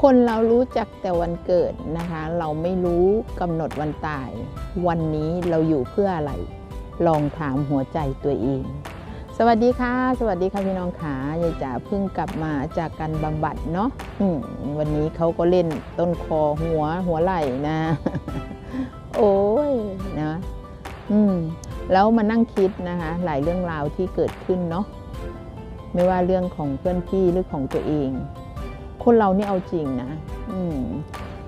คนเรารู้จักแต่วันเกิดนะคะ เราไม่รู้กำหนดวันตาย วันนี้เราอยู่เพื่ออะไร ลองถามหัวใจตัวเอง สวัสดีค่ะ สวัสดีค่ะพี่น้องขายายจ๋าเพิ่งกลับมาจากการบำบัดเนาะวันนี้เขาก็เล่นต้นคอหัวหัวไหล่นะ โอ้ยนะอืมแล้วมานั่งคิดนะคะ หลายเรื่องราวที่เกิดขึ้นเนาะไม่ว่าเรื่องของเพื่อนพี่หรือของตัวเอง คนเรานี่เอาจริงนะ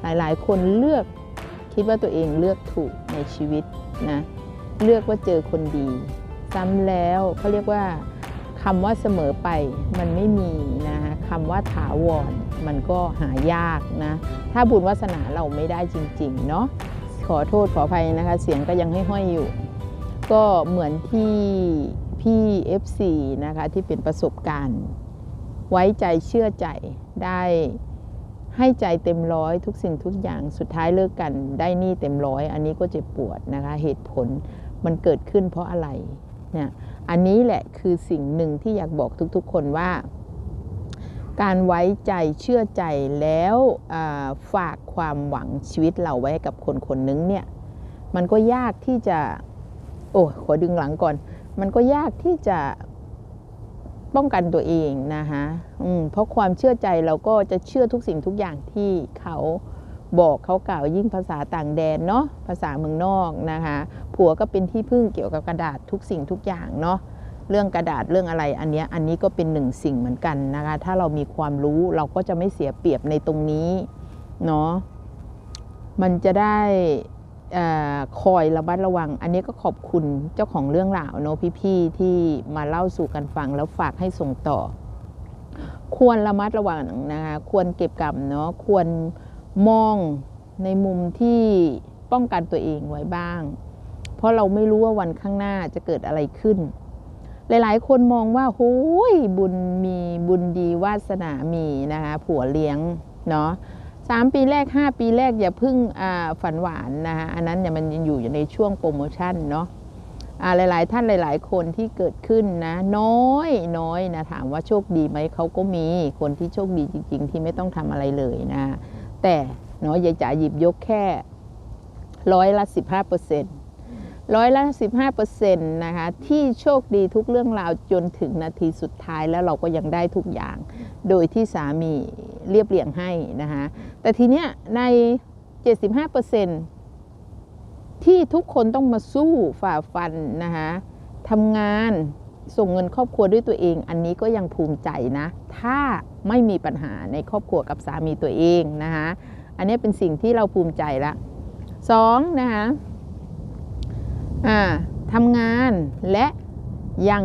หลายๆ คนเลือกคิดว่าตัวเองเลือกถูกในชีวิตนะเลือกว่าเจอคนดี ซ้ำแล้วเขาเรียกว่าคำว่าเสมอไปมันไม่มีนะคะคำว่าถาวรมันก็หายากนะ ถ้าบุญวาสนาเราไม่ได้จริงๆเนาะขอโทษขออภัยนะคะ เสียงก็ยังให้ห้อยอยู่ ก็เหมือนที่พี่ FC นะคะที่เป็นประสบการณ์ ไว้ใจเชื่อใจ ได้ให้ใจเต็มร้อยทุกสิ่งทุกอย่างสุดท้ายเลิกกันได้หนี่เต็มร้อยอันนี้ก็เจ็บปวดนะคะเหตุผลมันเกิดขึ้นเพราะอะไรเนี่ยอันนี้แหละคือสิ่งหนึ่งที่อยากบอกทุกๆ คนว่า การไว้ใจเชื่อใจแล้วฝากความหวังชีวิตเราไว้กับคนคนนึงเนี่ยมันก็ยากที่จะ โอ้ขอดึงหลังก่อน มันก็ยากที่จะ ป้องกันตัวเองนะคะเพราะความเชื่อใจเราก็จะเชื่อทุกสิ่งทุกอย่างที่เขาบอกเขากล่าวยิ่งภาษาต่างแดนเนาะภาษาเมืองนอกนะคะผัวก็เป็นที่พึ่งเกี่ยวกับกระดาษทุกสิ่งทุกอย่างเนาะเรื่องกระดาษเรื่องอะไรอันนี้อันนี้ก็เป็นหนึ่งสิ่งเหมือนกันนะคะถ้าเรามีความรู้เราก็จะไม่เสียเปรียบในตรงนี้เนาะมันจะได้ คอยระมัดระวัง อันนี้ก็ขอบคุณเจ้าของเรื่องราวเนาะพี่ๆที่มาเล่าสู่กันฟังแล้วฝากให้ส่งต่อ ควรระมัดระวังนะคะควรเก็บกรรมเนาะควรมองในมุมที่ป้องกันตัวเองไว้บ้าง เพราะเราไม่รู้ว่าวันข้างหน้าจะเกิดอะไรขึ้น หลายๆ คนมองว่าโอ้ยบุญมีบุญดีวาสนามีนะคะผัวเลี้ยงเนาะ สามปีแรก 5 ปีแรกอย่าพึ่งฝันหวานนะคะอันนั้นเนี่ยมันอยู่ในช่วงโปรโมชั่นเนาะหลาย ๆ ท่านหลาย ๆ คนที่เกิดขึ้นนะ น้อยน้อยนะถามว่าโชคดีไหมเขาก็มีคนที่โชคดีจริง ๆ ที่ไม่ต้องทำอะไรเลยนะ แต่เนาะยายจ๋าหยิบยกแค่ร้อยละสิบห้าเปอร์เซ็นต์ ร้อยละสิบห้าเปอร์เซ็นต์นะคะที่โชคดีทุกเรื่องราวจนถึงนาทีสุดท้ายแล้วเราก็ยังได้ทุกอย่าง โดยที่สามีเรียบเรียงให้นะคะแต่ทีเนี้ยใน 75%ที่ทุกคนต้องมาสู้ฝ่าฟันนะคะทำงานส่งเงินครอบครัวด้วยตัวเอง อันนี้ก็ยังภูมิใจนะ ถ้าไม่มีปัญหาในครอบครัวกับสามีตัวเองนะคะอันนี้เป็นสิ่งที่เราภูมิใจละสองนะคะ ทำงานและยัง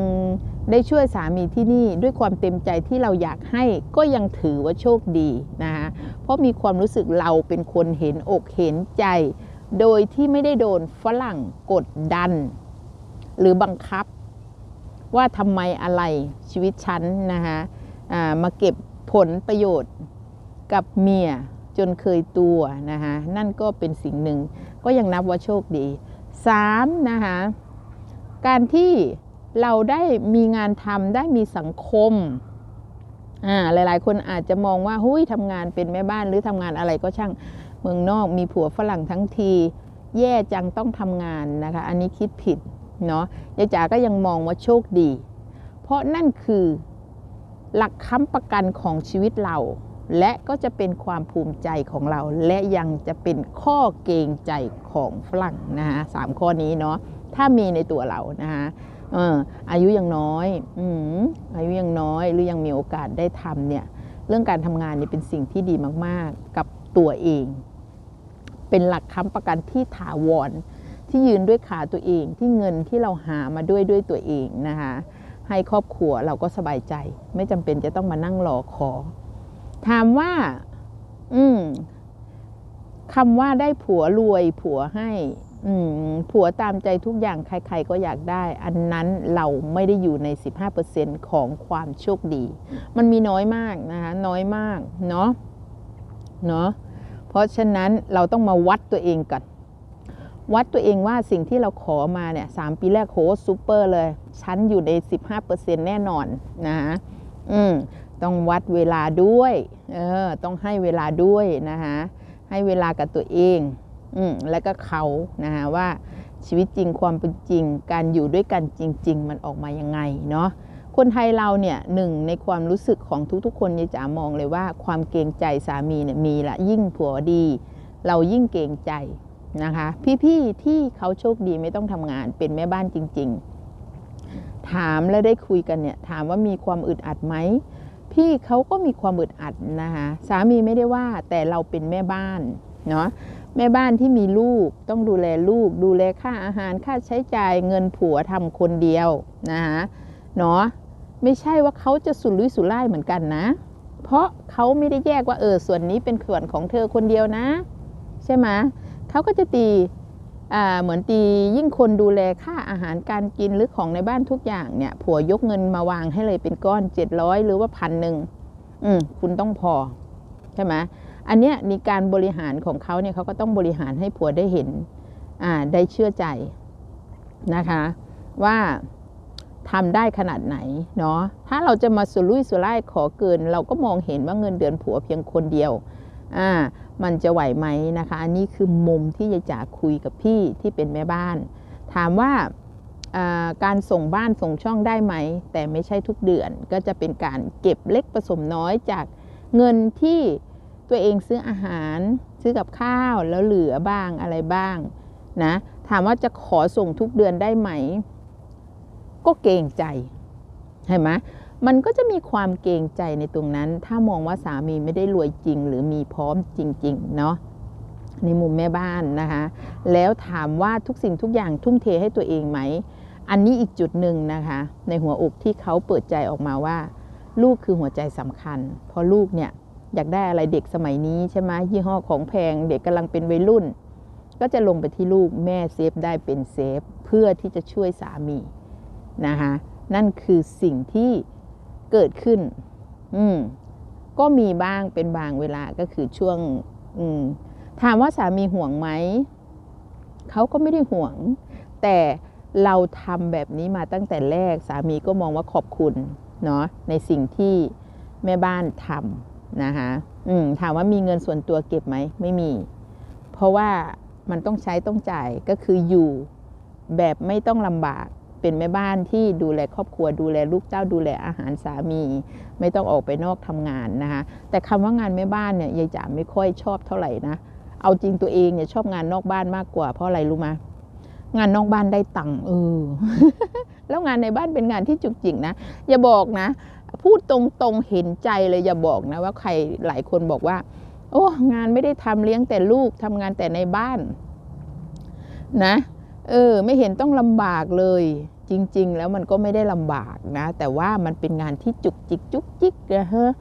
ได้ช่วยสามีที่นี่ด้วยความเต็มใจที่เราอยากให้ก็ยังถือว่าโชคดีนะคะเพราะมีความรู้สึกเราเป็นคนเห็นอกเห็นใจ โดยที่ไม่ได้โดนฝรั่งกดดัน หรือบังคับ ว่าทำไมอะไรชีวิตฉันนะคะมาเก็บผลประโยชน์กับเมียจนเคยตัวนะคะนั่นก็เป็นสิ่งหนึ่งก็ยังนับว่าโชคดี 3 นะคะการที่เราได้มีงานทำได้มีสังคมอ่าหลายๆ คนอาจจะมองว่าหุ้ยทำงานเป็นแม่บ้านหรือทำงานอะไรก็ช่างเมืองนอกมีผัวฝรั่งทั้งที แย่จังต้องทำงานนะคะ อันนี้คิดผิดเนาะยายจ๋าก็ยังมองว่าโชคดี เพราะนั่นคือหลักค้ำประกันของชีวิตเรา และก็จะเป็นความภูมิใจของเรา และยังจะเป็นข้อเกรงใจของฝรั่งนะคะสามข้อนี้เนาะถ้ามีในตัวเรานะคะอายุยังน้อยออายุยังน้อยหรือยังมีโอกาสได้ทำเนี่ยเรื่องการทำงานนี่เป็นสิ่งที่ดีมาก ๆ กับตัวเอง เป็นหลักค้ำประกันที่ถาวร ที่ยืนด้วยขาตัวเองที่เงินที่เราหามาด้วยด้วยตัวเองนะคะให้ครอบครัวเราก็สบายใจ ไม่จำเป็นจะต้องมานั่งรอขอ ถามว่า อืมคำว่าได้ผัวรวยผัวให้ผัวตามใจทุกอย่างใคร ๆ ก็อยากได้ อันนั้นเราไม่ได้อยู่ใน 15%ของความโชคดี มันมีน้อยมากนะคะ น้อยมาก เนาะเนาะเพราะฉะนั้นเราต้องมาวัดตัวเองก่อนวัดตัวเองว่าสิ่งที่เราขอมาเนี่ยสปีแรกโหซูเปอร์เลย ฉันอยู่ใน 15%แน่นอนนะคะอืม ต้องวัดเวลาด้วยเออต้องให้เวลาด้วยนะคะให้เวลากับตัวเองอืมแล้วก็เขานะคะว่าชีวิตจริงความเป็นจริง การอยู่ด้วยกันจริง ๆ มันออกมายังไงเนาะคนไทยเราเนี่ยหนึ่งในความรู้สึกของทุกๆ คนยายจ๋ามองเลยว่าความเกรงใจสามีเนี่ยมีละยิ่งผัวดี เรายิ่งเกรงใจนะคะ พี่ๆที่เขาโชคดีไม่ต้องทำงานเป็นแม่บ้านจริง ๆ ถามแล้วได้คุยกันเนี่ยถามว่ามีความอึดอัดไหม พี่เขาก็มีความอึดอัดนะคะสามีไม่ได้ว่าแต่เราเป็นแม่บ้านเนาะแม่บ้านที่มีลูกต้องดูแลลูก ดูแลค่าอาหารค่าใช้จ่ายเงินผัวทำคนเดียวนะคะเนาะไม่ใช่ว่าเขาจะสุรุ่ยสุร่ายเหมือนกันนะ เพราะเขาไม่ได้แยกว่าเออส่วนนี้เป็นส่วนของเธอคนเดียวนะ ใช่ไหมเขาก็จะตี เหมือนตียิ่งคนดูแลค่าอาหารการกินหรือของในบ้านทุกอย่างเนี่ยผัวยกเงินมาวางให้เลยเป็นก้อน 700 หรือว่าพันหนึ่งอืมคุณต้องพอใช่ไหมอันเนี้ยในการบริหารของเขาเนี่ยเขาก็ต้องบริหารให้ผัวได้เห็นอ่าได้เชื่อใจนะคะว่าทำได้ขนาดไหนเนาะถ้าเราจะมาสุรุ่ยสุร่ายขอเกิน เราก็มองเห็นว่าเงินเดือนผัวเพียงคนเดียว อ่ามันจะไหวไหมนะคะ อันนี้คือมุมที่ยายจ๋าคุยกับพี่ที่เป็นแม่บ้าน ถามว่าอ่าการส่งบ้านส่งช่องได้ไหม แต่ไม่ใช่ทุกเดือน ก็จะเป็นการเก็บเล็กผสมน้อยจากเงินที่ตัวเองซื้ออาหารซื้อกับข้าวแล้วเหลือบ้างอะไรบ้างนะถามว่าจะขอส่งทุกเดือนได้ไหม ก็เกรงใจเห็นไหม มันก็จะมีความเกรงใจในตรงนั้น ถ้ามองว่าสามีไม่ได้รวยจริง หรือมีพร้อมจริง ๆ เนาะในมุมแม่บ้านนะคะ แล้วถามว่าทุกสิ่งทุกอย่างทุ่มเทให้ตัวเองไหม อันนี้อีกจุดหนึ่งนะคะ ในหัวอกที่เขาเปิดใจออกมาว่า ลูกคือหัวใจสำคัญ เพราะลูกเนี่ยอยากได้อะไรเด็กสมัยนี้ใช่ไหมยี่ห้อของแพงเด็กกำลังเป็นวัยรุ่น ก็จะลงไปที่ลูกแม่เซฟได้เป็นเซฟ เพื่อที่จะช่วยสามีนะคะนั่นคือสิ่งที่ เกิดขึ้น อืม ก็มีบ้างเป็นบางเวลาก็คือช่วง อืม ถามว่าสามีห่วงไหม เขาก็ไม่ได้ห่วง แต่เราทำแบบนี้มาตั้งแต่แรก สามีก็มองว่าขอบคุณเนาะในสิ่งที่แม่บ้านทำนะคะอืมถามว่ามีเงินส่วนตัวเก็บไหมไม่มี เพราะว่ามันต้องใช้ต้องจ่ายก็คืออยู่แบบไม่ต้องลำบาก เป็นแม่บ้านที่ดูแลครอบครัวดูแลลูกเจ้าดูแลอาหารสามี ไม่ต้องออกไปนอกทำงานนะคะ แต่คำว่างานแม่บ้านเนี่ยยายจ๋าไม่ค่อยชอบเท่าไหร่นะเอาจริงตัวเองเนี่ยชอบงานนอกบ้านมากกว่าเพราะอะไรรู้ไหมงานนอกบ้านได้ตังค์เออแล้วงานในบ้านเป็นงานที่จุกจิกนะอย่าบอกนะ พูดตรงๆเห็นใจเลยอย่าบอกนะว่าใครหลายคนบอกว่า โอ้งานไม่ได้ทำเลี้ยงแต่ลูกทำงานแต่ในบ้านนะเออ ไม่เห็นต้องลำบากเลย จริง ๆ แล้วมันก็ไม่ได้ลำบากนะ แต่ว่ามันเป็นงานที่จุกจิกจุกจิกนะฮะ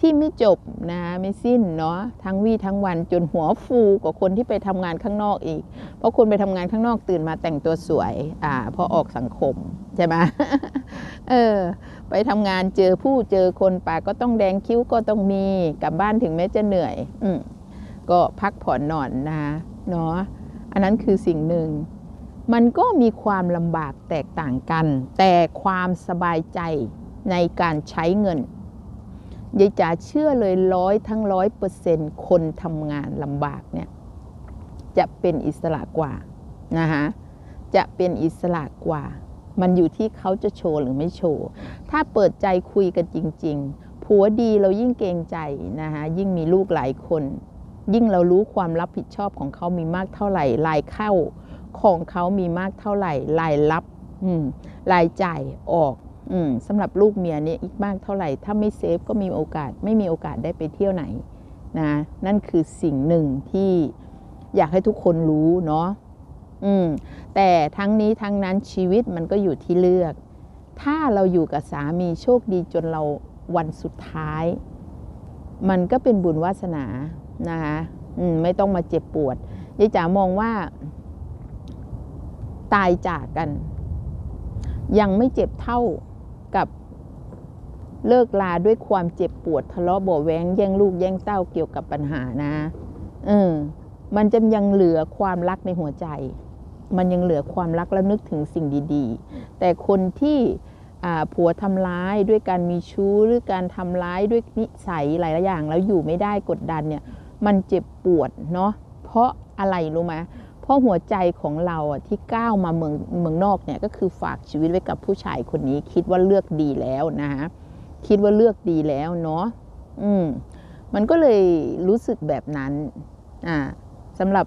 ที่ไม่จบนะไม่สิ้นเนาะทั้งวี่ทั้งวันจนหัวฟูกว่าคนที่ไปทำงานข้างนอกอีก เพราะคนไปทำงานข้างนอกตื่นมาแต่งตัวสวยอ่าพอออกสังคมใช่ไหมเออไปทำงานเจอผู้เจอคนปากก็ต้องแดงคิ้วก็ต้องมีกลับบ้านถึงแม้จะเหนื่อยอืมก็พักผ่อนนอนนะเนาะอันนั้นคือสิ่งหนึ่ง มันก็มีความลำบากแตกต่างกัน แต่ความสบายใจในการใช้เงินยายจ๋าเชื่อเลยร้อยทั้งร้อยเปอร์เซ็นต์คนทำงานลำบากเนี่ยจะเป็นอิสระกว่านะคะจะเป็นอิสระกว่า มันอยู่ที่เขาจะโชว์หรือไม่โชว์ ถ้าเปิดใจคุยกันจริง ๆ ผัวดีเรายิ่งเกรงใจนะคะยิ่งมีลูกหลายคน ยิ่งเรารู้ความรับผิดชอบของเขามีมากเท่าไหร่รายเข้า ของเขามีมากเท่าไหร่รายรับรายจ่ายออกอืมสำหรับลูกเมียนี่อีกมากเท่าไหร่ ถ้าไม่เซฟก็มีโอกาส ไม่มีโอกาสได้ไปเที่ยวไหนนะนั่นคือสิ่งหนึ่งที่อยากให้ทุกคนรู้เนาะแต่ทั้งนี้ทั้งนั้นชีวิตมันก็อยู่ที่เลือก ถ้าเราอยู่กับสามีโชคดีจนเราวันสุดท้าย มันก็เป็นบุญวาสนานะคะมไม่ต้องมาเจ็บปวดยายจ๋ามองว่า ตายจากกัน ยังไม่เจ็บเท่ากับเลิกลาด้วยความเจ็บปวดทะเลาะเบาะแว้งแย่งลูกแย่งเต้าเกี่ยวกับปัญหานะเออมันจะยังเหลือความรักในหัวใจ มันยังเหลือความรักและนึกถึงสิ่งดีๆ แต่คนที่ผัวทำร้ายด้วยการมีชู้หรือการทำร้ายด้วยนิสัยหลายๆอย่าง แล้วอยู่ไม่ได้กดดันเนี่ย มันเจ็บปวดเนาะเพราะอะไรรู้ไหม เพราะหัวใจของเราที่ก้าวมาเมืองเมืองนอกเนี่ยก็คือฝากชีวิตไว้กับผู้ชายคนนี้ คิดว่าเลือกดีแล้วนะคะคิดว่าเลือกดีแล้วเนาะอืมมันก็เลยรู้สึกแบบนั้นอ่าสำหรับ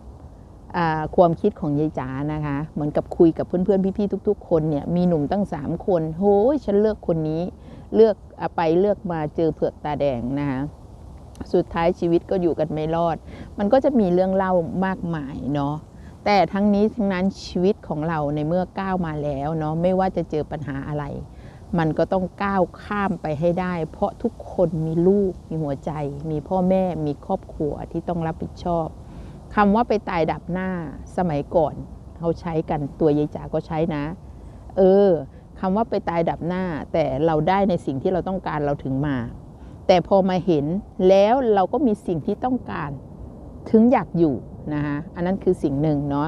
ความคิดของยายจ๋านะคะ เหมือนกับคุยกับเพื่อนๆพี่ๆทุก ๆ คนเนี่ยมีหนุ่มตั้ง 3 คนโห้ยฉันเลือกคนนี้ เลือกอไปเลือกมาเจอเผือกตาแดงนะคะสุดท้ายชีวิตก็อยู่กันไม่รอด มันก็จะมีเรื่องเล่ามากมายเนาะ แต่ทั้งนี้ทั้งนั้นชีวิตของเราในเมื่อก้าวมาแล้วเนาะไม่ว่าจะเจอปัญหาอะไร มันก็ต้องก้าวข้ามไปให้ได้ เพราะทุกคนมีลูกมีหัวใจ มีพ่อแม่มีครอบครัวที่ต้องรับผิดชอบคำว่าไปตายดับหน้าสมัยก่อนเขาใช้กันตัวยายจ๋าก็ใช้นะ เออคำว่าไปตายดับหน้า แต่เราได้ในสิ่งที่เราต้องการเราถึงมา แต่พอมาเห็นแล้วเราก็มีสิ่งที่ต้องการ ถึงอยากอยู่ นะคะอันนั้นคือสิ่งหนึ่งเนาะ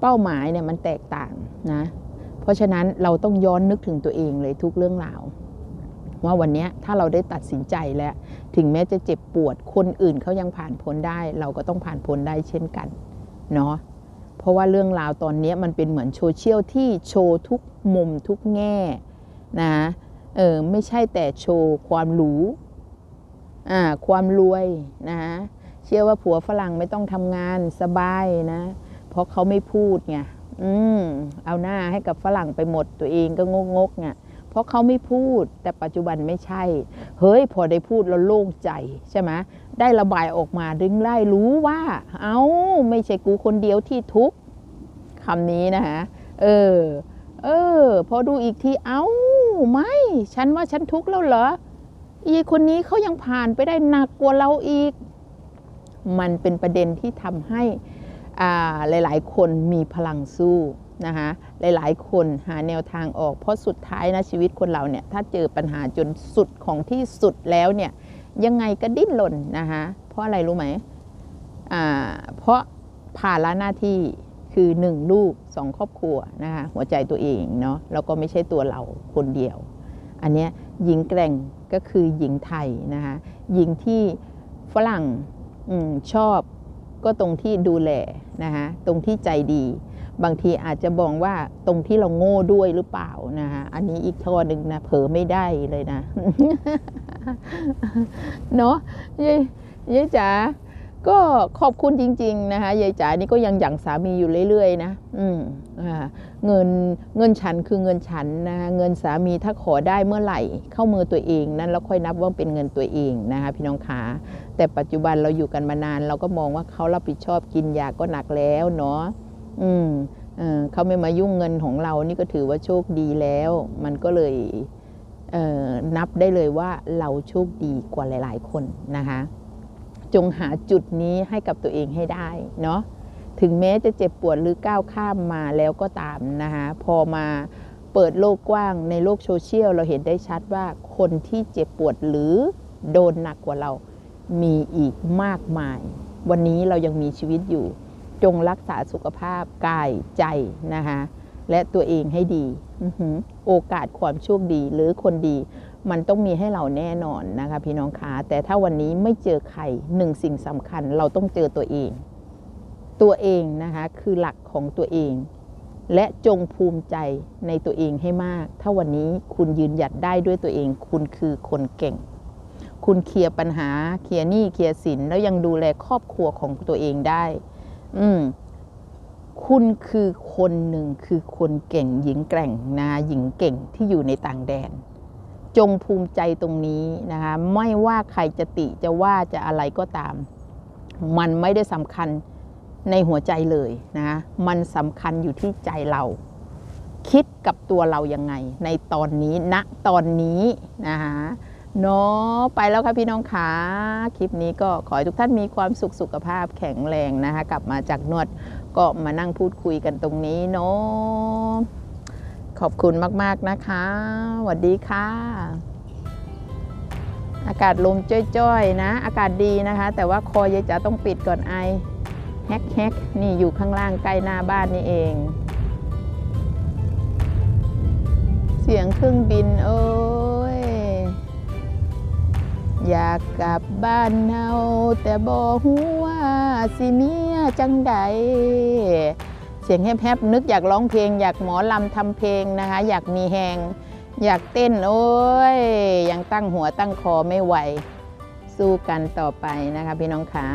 เป้าหมายเนี่ยมันแตกต่างนะเพราะฉะนั้นเราต้องย้อนนึกถึงตัวเองเลยทุกเรื่องราวว่าวันนี้ถ้าเราได้ตัดสินใจแล้ว ถึงแม้จะเจ็บปวดคนอื่นเขายังผ่านพ้นได้ เราก็ต้องผ่านพ้นได้เช่นกันเนาะเพราะว่าเรื่องราวตอนนี้มันเป็นเหมือนโซเชียลที่โชว์ทุกมุมทุกแง่นะเออไม่ใช่แต่โชว์ความหรูอ่าความรวยนะ เชื่อว่าผัวฝรั่งไม่ต้องทำงานสบายนะ เพราะเขาไม่พูดไงอืมเอาหน้าให้กับฝรั่งไปหมดตัวเองก็งกงกไงเพราะเขาไม่พูดแต่ปัจจุบันไม่ใช่ เฮ้ยพอได้พูดแล้วโล่งใจใช่ไหมได้ระบายออกมาดึงไล่รู้ว่า เอา้าไม่ใช่กูคนเดียวที่ทุกข์คำนี้นะคะเออ เออ พอดูอีกทีเอา้าไม่ ฉันว่าฉันทุกข์แล้วเหรออีคนนี้เขายังผ่านไปได้หนักกว่าเราอีก มันเป็นประเด็นที่ทำให้อ่าหลาย ๆ คนมีพลังสู้นะคะหลายๆ คนหาแนวทางออก เพราะสุดท้ายนะชีวิตคนเราเนี่ยถ้าเจอปัญหาจนสุดของที่สุดแล้วเนี่ยยังไงก็ดิ้นรนนะคะเพราะอะไรรู้ไหมเพราะภาระหน้าที่คือหนึ่งลูกสองครอบครัวนะคะหัวใจตัวเองเนาะแล้วก็ไม่ใช่ตัวเราคนเดียว อันเนี้ยหญิงแกร่งก็คือหญิงไทยนะคะหญิงที่ฝรั่ง อชอบก็ตรงที่ดูแลนะคะตรงที่ใจดี บางทีอาจจะบอกว่าตรงที่เราโง่ด้วยหรือเปล่านะคะอันนี้อีกข้อหนึ่งนะเผลอไม่ได้เลยนะ เนาะยายยายจ๋า ก็ขอบคุณจริง ๆ นะคะยายจ๋านี่ก็ยังหยั่งสามีอยู่เรื่อยๆ นะ อืมอ่าเงินเงินฉันคือเงินฉันนะคะเงินสามีถ้าขอได้เมื่อไหร่ เข้ามือตัวเองนั้นแล้วค่อยนับว่าเป็นเงินตัวเองนะคะพี่น้องขาแต่ปัจจุบันเราอยู่กันมานาน เราก็มองว่าเขารับผิดชอบกินยาก็หนักแล้วเนาะอืมเออเขาไม่มายุ่งเงินของเรานี่ก็ถือว่าโชคดีแล้ว มันก็เลยเออนับได้เลยว่าเราโชคดีกว่าหลาย ๆ คนนะคะ จงหาจุดนี้ให้กับตัวเองให้ได้เนาะถึงแม้จะเจ็บปวดหรือก้าวข้ามมาแล้วก็ตามนะคะพอมาเปิดโลกกว้างในโลกโซเชียลเราเห็นได้ชัดว่าคนที่เจ็บปวดหรือโดนหนักกว่าเรา มีอีกมากมาย วันนี้เรายังมีชีวิตอยู่ จงรักษาสุขภาพกายใจนะคะและตัวเองให้ดี โอกาสความโชคดีหรือคนดี มันต้องมีให้เราแน่นอนนะคะพี่น้องคะแต่ถ้าวันนี้ไม่เจอใครหนึ่งสิ่งสำคัญเราต้องเจอตัวเอง ตัวเองนะคะคือหลักของตัวเอง และจงภูมิใจในตัวเองให้มาก ถ้าวันนี้คุณยืนหยัดได้ด้วยตัวเอง คุณคือคนเก่ง คุณเคลียร์ปัญหาเคลียร์หนี้เคลียร์สินแล้วยังดูแลครอบครัวของตัวเองได้ อืมคุณคือคนหนึ่งคือคนเก่งหญิงแกร่งนะหญิงเก่งที่อยู่ในต่างแดน จงภูมิใจตรงนี้นะคะไม่ว่าใครจะติจะว่าจะอะไรก็ตาม มันไม่ได้สำคัญในหัวใจเลยนะคะมันสำคัญอยู่ที่ใจเรา คิดกับตัวเรายังไง ในตอนนี้ณตอนนี้นะคะเนาะไปแล้วค่ะพี่น้องขาคลิปนี้ก็ขอให้ทุกท่านมีความสุขสุขภาพแข็งแรงนะคะ กลับมาจากนวดก็มานั่งพูดคุยกันตรงนี้เนาะ ขอบคุณมาก ๆ นะคะสวัสดีค่ะ อากาศลมจ้อยๆนะ อากาศดีนะคะ แต่ว่าคอยายจ๋าต้องปิดก่อนไอแฮกแฮกนี่อยู่ข้างล่างใกล้หน้าบ้านนี่เองสสียงเครื่องบินโอ้ย อยากกลับบ้านเฮาแต่บอกว่าสิเมียจังใด สียงแฮบๆนึกอยากร้องเพลง อยากหมอลำทำเพลงนะคะ อยากมีแหงอยากเต้นโอ้ยยังตั้งหัวตั้งคอไม่ไหว สู้กันต่อไปนะคะพี่น้องขา